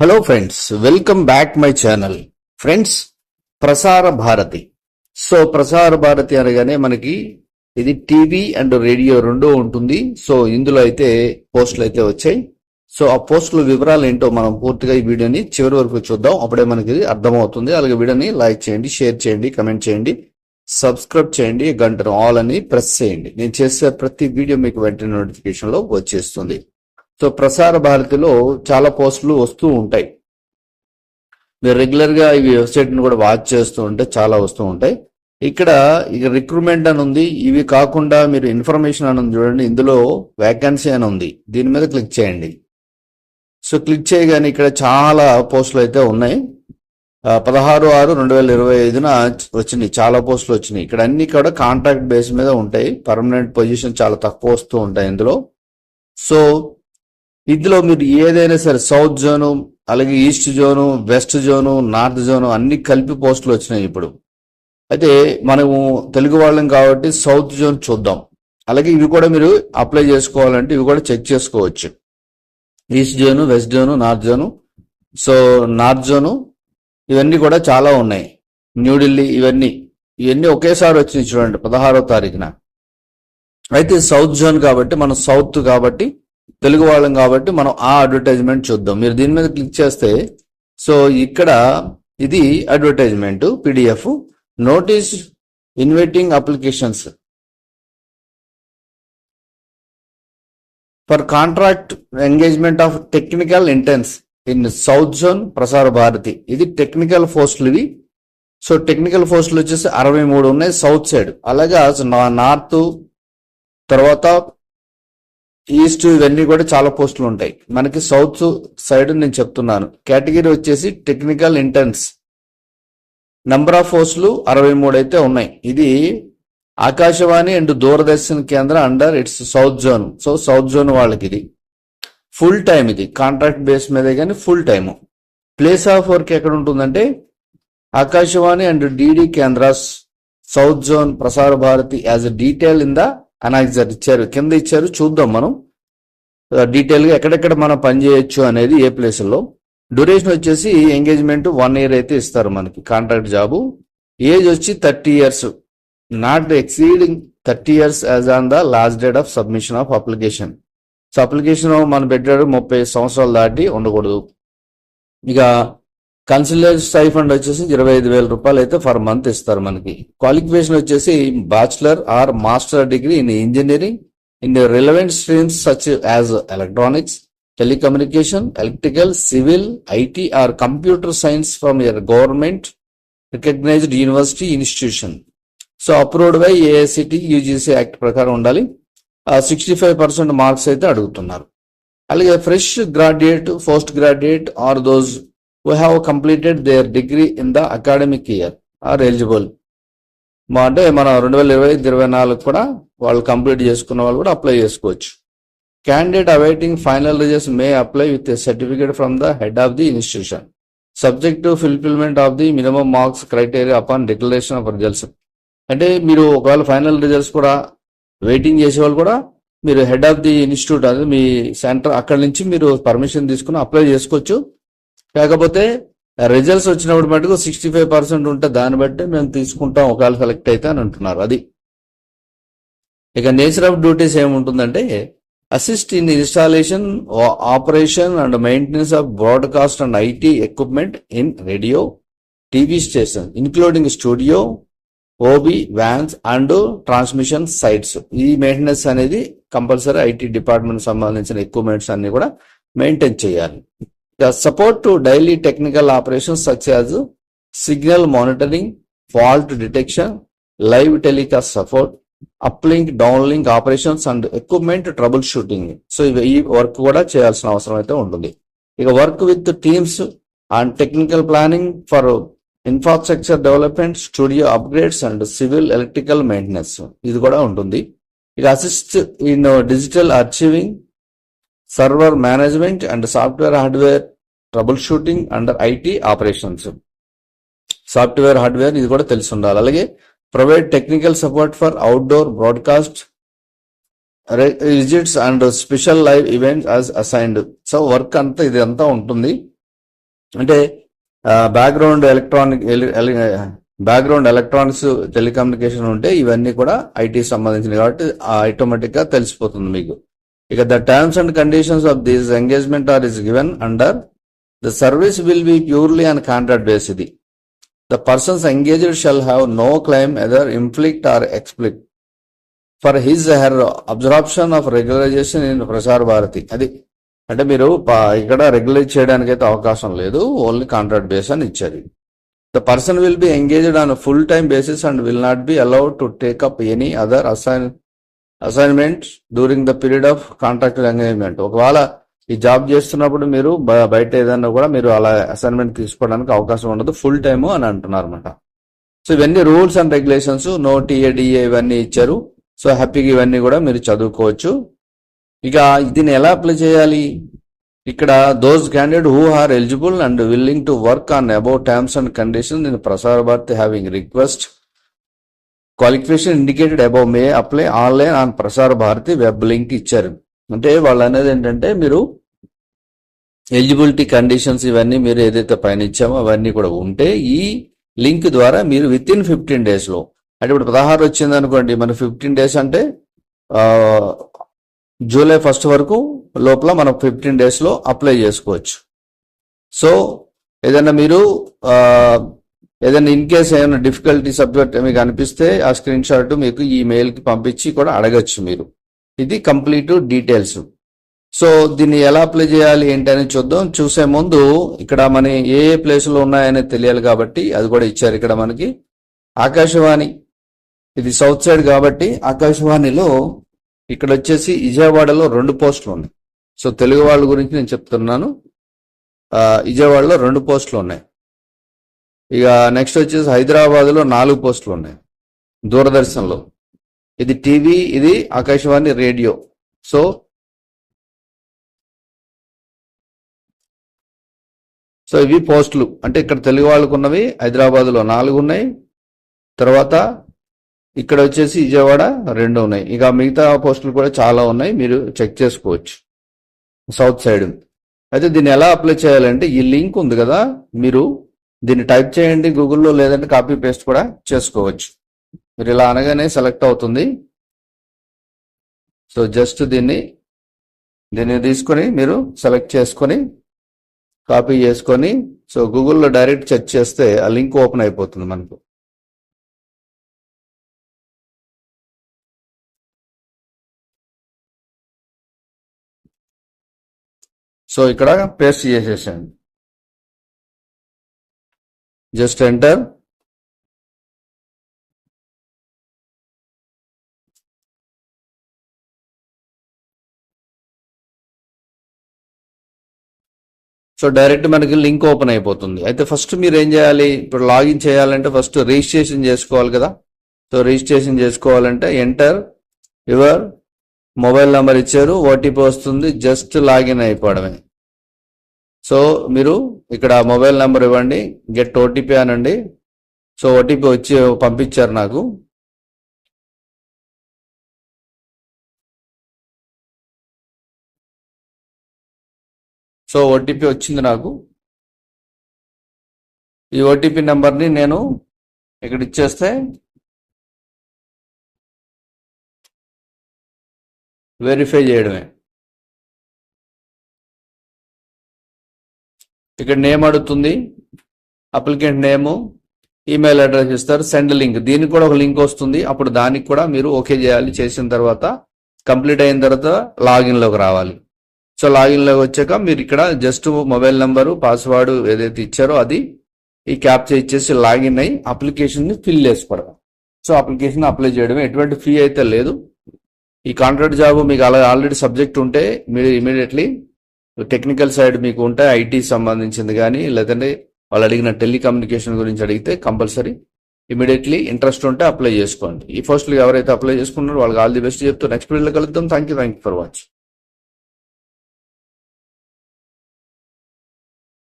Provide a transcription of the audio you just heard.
Hello friends welcome back my channel friends Prasar Bharati so Prasar Bharati అనగానే మనకి ఇది TV and radio రెండో ఉంటుంది. సో ఇందులో అయితే పోస్టులు అయితే వచ్చాయి. సో ఆ పోస్టుల వివరాలు ఏంటో మనం పూర్తిగా ఈ వీడియోని చివరి వరకు చూద్దాం. అప్పుడే మనకి ఇది అర్థమవుతుంది. అలాగే వీడియోని లైక్ చేయండి షేర్ చేయండి కమెంట్ చేయండి సబ్స్క్రైబ్ చేయండి గంటను ఆల్ అని ప్రెస్ చేయండి. నేను చేసే ప్రతి వీడియో మీకు వెంటనే నోటిఫికేషన్లో వచ్చేస్తుంది. సో ప్రసార భారతిలో చాలా పోస్టులు వస్తూ ఉంటాయి. మీరు రెగ్యులర్గా ఈ వెబ్సైట్ని కూడా వాచ్ చేస్తూ ఉంటే చాలా వస్తూ ఉంటాయి. ఇక్కడ ఇక రిక్రూట్మెంట్ అని ఉంది. ఇవి కాకుండా మీరు ఇన్ఫర్మేషన్ అని చూడండి. ఇందులో వేకెన్సీ అని ఉంది. దీని మీద క్లిక్ చేయండి. సో క్లిక్ చేయగానే ఇక్కడ చాలా పోస్టులు అయితే ఉన్నాయి. పదహారు ఆరు రెండు వేల ఇరవై ఐదున వచ్చినాయి. చాలా పోస్టులు వచ్చినాయి. ఇక్కడ అన్ని కూడా కాంట్రాక్ట్ బేస్ మీద ఉంటాయి. పర్మనెంట్ పొజిషన్ చాలా తక్కువ వస్తూ ఉంటాయి ఇందులో. సో ఇందులో మీరు ఏదైనా సరే సౌత్ జోను అలాగే east zone west zone north zone అన్ని కలిపి పోస్టులు వచ్చినాయి ఇప్పుడు. అయితే మనము తెలుగు వాళ్ళం కాబట్టి సౌత్ జోన్ చూద్దాం. అలాగే ఇవి కూడా మీరు అప్లై చేసుకోవాలంటే ఇవి కూడా చెక్ చేసుకోవచ్చు. East zone west zone north zone. So north zone ఇవన్నీ కూడా చాలా ఉన్నాయి. న్యూఢిల్లీ ఇవన్నీ. ఇవన్నీ ఒకేసారి వచ్చినాయి చూడండి పదహారో తారీఖున. అయితే సౌత్ జోన్ కాబట్టి మనం సౌత్ కాబట్టి తెలుగు వాళ్ళం కాబట్టి మనం ఆ అడ్వర్టైజ్మెంట్ చూద్దాం. మీరు దీని మీద క్లిక్ చేస్తే సో ఇక్కడ ఇది advertisement PDF notice inviting applications for contract engagement of technical interns in south zone Prasar Bharati ఇది టెక్నికల్ పోస్టులు ఇవి. సో టెక్నికల్ పోస్టులు వచ్చేసి అరవై మూడు ఉన్నాయి సౌత్ సైడ్ అలాగే నార్త్ తర్వాత ఈస్ట్ ఇవన్నీ కూడా చాలా పోస్టులు ఉంటాయి. మనకి సౌత్ సైడ్ నేను చెప్తున్నాను. కేటగిరీ వచ్చేసి టెక్నికల్ ఇంటర్న్స్ నంబర్ ఆఫ్ పోస్టులు అరవై మూడు అయితే ఉన్నాయి. ఇది ఆకాశవాణి అండ్ దూరదర్శన్ కేంద్రం under its south zone so south zone వాళ్ళకి ఇది. ఫుల్ టైం ఇది. కాంట్రాక్ట్ బేస్ మీదే కానీ full time place of work ఎక్కడ ఉంటుందంటే Akashvani and DD కేంద్రాస్ south zone Prasar Bharati as a detail in the annexure ఇచ్చారు. కింద ఇచ్చారు. చూద్దాం మనం. డీటెయిల్గా ఎక్కడెక్కడ మనం పని చేయొచ్చు అనేది ఏ ప్లేస్లో డ్యూరేషన్ వచ్చేసి ఎంగేజ్మెంట్ వన్ ఇయర్ అయితే ఇస్తారు మనకి. Contract job. ఏజ్ వచ్చి thirty years. Not exceeding thirty years as on the last date of submission of application. So application మనం పెట్టాడు ముప్పై సంవత్సరాలు దాటి ఉండకూడదు. ఇక కన్సిలర్ స్టైఫండ్ వచ్చేసి ఇరవై ఐదు వేల రూపాయలు అయితే ఫర్ మంత్ ఇస్తారు మనకి. క్వాలిఫికేషన్ వచ్చేసి bachelor or master degree in engineering in relevant streams such as electronics telecommunication electrical civil IT or computer science from your government recognised university institution. So approved by AICTE UGC act ప్రకారం ఉండాలి. Sixty five percent marks అయితే అడుగుతున్నారు. అలాగే fresh graduate post graduate or those who have completed their degree in the academic year are eligible. మా అంటే మన రెండు వేల ఇరవై ఐదు ఇరవై నాలుగు కూడా వాళ్ళు కంప్లీట్ చేసుకున్న వాళ్ళు కూడా అప్లై చేసుకోవచ్చు. Candidate awaiting final results may apply with certificate from the head of the institution subject to fulfilment of the minimum marks criteria upon declaration of results అంటే మీరు ఒకవేళ ఫైనల్ రిజల్ట్స్ కూడా వెయిటింగ్ చేసే వాళ్ళు కూడా మీరు హెడ్ ఆఫ్ ది ఇన్స్టిట్యూట్ అది మీ centre అక్కడి నుంచి మీరు పర్మిషన్ తీసుకుని అప్లై చేసుకోవచ్చు. కాకపోతే రిజల్ట్స్ వచ్చినప్పుడు మటుకు సిక్స్టీ ఫైవ్ పర్సెంట్ ఉంటే దాన్ని బట్టి మేము తీసుకుంటాం ఒకవేళ సెలెక్ట్ అయితే అని అంటున్నారు. అది. ఇక నేచర్ ఆఫ్ డ్యూటీస్ ఏముంటుందంటే assist in installation operation and maintenance of broadcast and IT equipment in radio TV station including studio OB vans and transmission sites ఈ మెయింటెనెన్స్ అనేది కంపల్సరీ ఐటీ డిపార్ట్మెంట్ సంబంధించిన ఎక్విప్మెంట్స్ అన్ని కూడా మెయింటైన్ చేయాలి. Support to daily technical technical operations such as signal monitoring, fault detection, live telecast support, uplink downlink operations and equipment troubleshooting so ఈ work కూడా చేయాల్సిన అవసరం అయితే ఉంటుంది ఇక work with teams and technical planning for infrastructure development studio upgrades and civil electrical maintenance ఇది కూడా ఉంటుంది ఇక assist in digital archiving server management and software hardware troubleshooting under IT operations. Software hardware ఇది కూడా తెలిసి ఉండాలి అలాగే provide technical support for outdoor broadcast visits and special live events as assigned. So work అంతా ఇది అంతా ఉంటుంది. అంటే background electronic background electronics telecommunication ఉంటే ఇవన్నీ కూడా ఐటీ సంబంధించినవి కాబట్టి ఆటోమేటిక్గా తెలిసిపోతుంది మీకు. ఇక the terms and conditions of this engagement are is given under the service will be purely and contract base ఇది. The persons engaged shall have no claim either implicit or explicit for his her absorption of regularisation in Prasar Bharati అది. అంటే మీరు ఇక్కడ regulate చేయడానికి అయితే అవకాశం లేదు only contract base అని ఇచ్చారు. The person will be engaged on full time basis and will not be allowed to take any other assign assignment during the period of contract engagement ఒకవేళ ఈ జాబ్ చేస్తున్నప్పుడు మీరు బ- బయట ఏదైనా కూడా మీరు అలా అసైన్మెంట్ తీసుకోవడానికి అవకాశం ఉండదు. ఫుల్ టైమ్ అని అంటున్నారు అనమాట సో ఇవన్నీ rules and regulations no TA DA ఇవన్నీ ఇచ్చారు. సో హ్యాపీగా ఇవన్నీ కూడా మీరు చదువుకోవచ్చు. ఇక దీన్ని ఎలా అప్లై చేయాలి? ఇక్కడ those candidate who are eligible and willing to work on about terms and condition in Prasar Bharati having request qualification indicated above may apply online on Prasar Bharati web link ఇచ్చారు. అంటే వాళ్ళు అనేది ఏంటంటే మీరు eligibility conditions ఇవన్నీ మీరు ఏదైతే పైన ఇచ్చామో అవన్నీ కూడా ఉంటే ఈ లింక్ ద్వారా మీరు విత్ ఇన్ ఫిఫ్టీన్ డేస్లో అంటే ఇప్పుడు పదహారు వచ్చింది అనుకోండి మన ఫిఫ్టీన్ డేస్ అంటే జూలై ఫస్ట్ వరకు లోపల మనం ఫిఫ్టీన్ డేస్లో అప్లై చేసుకోవచ్చు. సో ఏదైనా మీరు ఏదైనా ఇన్ కేస్ ఏమైనా డిఫికల్టీ సబ్జెక్ట్ మీకు అనిపిస్తే ఆ స్క్రీన్ షాట్ మీకు ఈ పంపించి కూడా అడగచ్చు మీరు. ఇది కంప్లీట్ డీటెయిల్స్ సో దీన్ని ఎలా అప్లై చేయాలి ఏంటి అని చూద్దాం. చూసే ముందు ఇక్కడ మన ఏ ఏ ప్లేసులో ఉన్నాయని తెలియాలి కాబట్టి అది కూడా ఇచ్చారు ఇక్కడ మనకి. ఆకాశవాణి. ఇది సౌత్ సైడ్ కాబట్టి ఆకాశవాణిలో ఇక్కడ వచ్చేసి విజయవాడలో రెండు పోస్టులు ఉన్నాయి. సో తెలుగు వాళ్ళ గురించి నేను చెప్తున్నాను. విజయవాడలో రెండు పోస్టులు ఉన్నాయి. ఇక నెక్స్ట్ వచ్చేసి హైదరాబాద్లో నాలుగు పోస్టులు ఉన్నాయి. దూరదర్శన్లో. ఇది టీవీ ఇది ఆకాశవాణి రేడియో. సో సో ఇవి పోస్టులు. అంటే ఇక్కడ తెలుగు వాళ్ళకు ఉన్నవి హైదరాబాద్లో నాలుగు ఉన్నాయి. తర్వాత ఇక్కడ వచ్చేసి విజయవాడ రెండు ఉన్నాయి. ఇక మిగతా పోస్టులు కూడా చాలా ఉన్నాయి. మీరు చెక్ చేసుకోవచ్చు. సౌత్ సైడ్ అయితే దీన్ని ఎలా అప్లై చేయాలంటే ఈ లింక్ ఉంది కదా మీరు దీన్ని టైప్ చేయండి గూగుల్లో లేదంటే కాపీ పేస్ట్ కూడా చేసుకోవచ్చు. మీరు ఇలా అనగానే సెలెక్ట్ అవుతుంది. సో జస్ట్ దీన్ని దీన్ని తీసుకొని మీరు సెలెక్ట్ చేసుకొని కాపీ చేసుకొని సో గూగుల్లో డైరెక్ట్ సెర్చ్ చేస్తే ఆ లింక్ ఓపెన్ అయిపోతుంది మనకు. సో ఇక్కడ పేస్ట్ చేసేసాను జస్ట్ ఎంటర్. సో డైరెక్ట్ మనకి లింక్ ఓపెన్ అయిపోతుంది. అయితే ఫస్ట్ మీరు ఏం చేయాలి? ఇప్పుడు లాగిన్ చేయాలంటే ఫస్ట్ రిజిస్ట్రేషన్ చేసుకోవాలి కదా? సో రిజిస్ట్రేషన్ చేసుకోవాలంటే ఎంటర్ యువర్ మొబైల్ నెంబర్ ఇచ్చారు. ఓటీపీ వస్తుంది. జస్ట్ లాగిన్ అయిపోవడమే. సో మీరు ఇక్కడ మొబైల్ నెంబర్ ఇవ్వండి గెట్ ఓటీపీ అనండి. సో ఓటీపీ వచ్చి పంపించారు నాకు. సో ఓటీపీ వచ్చింది నాకు. ఈ ఓటీపీ నెంబర్ని నేను ఇక్కడ ఇచ్చేస్తే వెరిఫై చేయడమే. ఇక్కడ నేమ్ అడుగుతుంది. అప్లికెంట్ నేము ఈమెయిల్ అడ్రస్ ఇస్తారు. సెండ్ లింక్ దీనికి కూడా ఒక లింక్ వస్తుంది. అప్పుడు దానికి కూడా మీరు ఓకే చేయాలి. చేసిన తర్వాత కంప్లీట్ అయిన తర్వాత లాగిన్లోకి రావాలి. సో లాగిన్లోకి వచ్చాక మీరు ఇక్కడ జస్ట్ మొబైల్ నెంబరు పాస్వర్డ్ ఏదైతే ఇచ్చారో అది ఈ క్యాప్చర్ ఇచ్చేసి లాగిన్ అయ్యి అప్లికేషన్ని ఫిల్ చేసుకోవడం. సో అప్లికేషన్ అప్లై చేయడం ఎటువంటి ఫీ అయితే లేదు. ఈ కాంట్రాక్ట్ జాబ్ మీకు అలా ఆల్రెడీ సబ్జెక్ట్ ఉంటే మీరు ఇమీడియట్లీ టెక్నికల్ సైడ్ మీకు ఉంటే ఐటీ సంబంధించింది కానీ లేదంటే వాళ్ళు అడిగిన టెలికమ్యూనికేషన్ గురించి అడిగితే కంపల్సరీ ఇమీడియట్లీ ఇంట్రెస్ట్ ఉంటే అప్లై చేసుకోండి. ఈ ఫస్ట్లో ఎవరైతే అప్లై చేసుకున్నారో వాళ్ళకి ఆల్ ది బెస్ట్ చెప్తూ నెక్స్ట్ వీడియోలో కలుద్దాం. Thank you thank you for watching